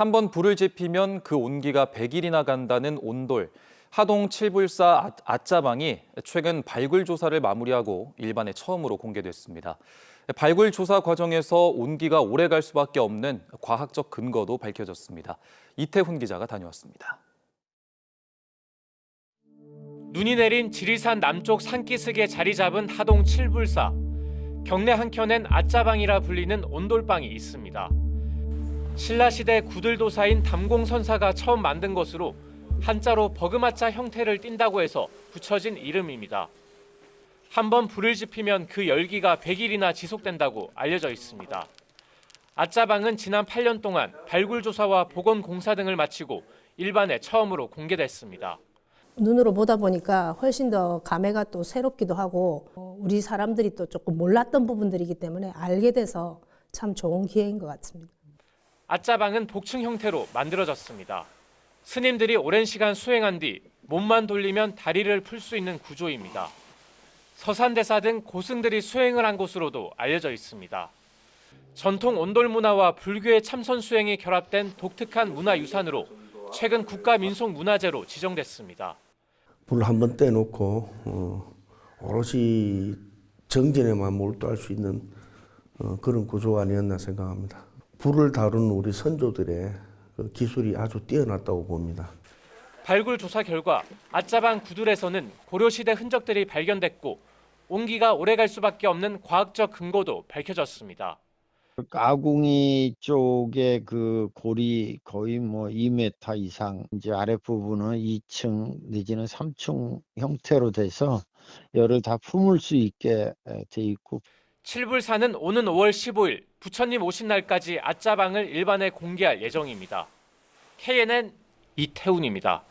한 번 불을 지피면 그 온기가 100일이나 간다는 온돌. 하동 칠불사 아- 아짜방이 최근 발굴 조사를 마무리하고 일반에 처음으로 공개됐습니다. 발굴 조사 과정에서 온기가 오래 갈 수밖에 없는 과학적 근거도 밝혀졌습니다. 이태훈 기자가 다녀왔습니다. 눈이 내린 지리산 남쪽 산기슭에 자리 잡은 하동 칠불사. 경내 한켠엔 아짜방이라 불리는 온돌방이 있습니다. 신라시대 구들도사인 담공선사가 처음 만든 것으로 한자로 버그마자 형태를 띈다고 해서 붙여진 이름입니다. 한번 불을 지피면 그 열기가 100일이나 지속된다고 알려져 있습니다. 아짜방은 지난 8년 동안 발굴 조사와 복원 공사 등을 마치고 일반에 처음으로 공개됐습니다. 눈으로 보다 보니까 훨씬 더 감회가 또 새롭기도 하고 어, 우리 사람들이 또 조금 몰랐던 부분들이기 때문에 알게 돼서 참 좋은 기회인 것 같습니다. 아짜방은 복층 형태로 만들어졌습니다. 스님들이 오랜 시간 수행한 뒤 몸만 돌리면 다리를 풀 수 있는 구조입니다. 서산대사 등 고승들이 수행을 한 곳으로도 알려져 있습니다. 전통 온돌 문화와 불교의 참선 수행이 결합된 독특한 문화 유산으로 최근 국가 민속 문화재로 지정됐습니다. 불을 한번 떼놓고 어, 오롯이 정진에만 몰두할 수 있는 어, 그런 구조가 아니었나 생각합니다. 불을 다루는 우리 선조들의 그 기술이 아주 뛰어났다고 봅니다. 발굴 조사 결과 아짜방 구들에서는 고려시대 흔적들이 발견됐고 온기가 오래 갈 수밖에 없는 과학적 근거도 밝혀졌습니다. 아궁이 쪽에 그 골이 거의 뭐 2m 이상, 이제 아랫부분은 2층 내지는 3층 형태로 돼서 열을 다 품을 수 있게 에, 돼 있고 칠불사는 오는 5월 15일 부처님 오신 날까지 아짜방을 일반에 공개할 예정입니다. KNN 이태훈입니다.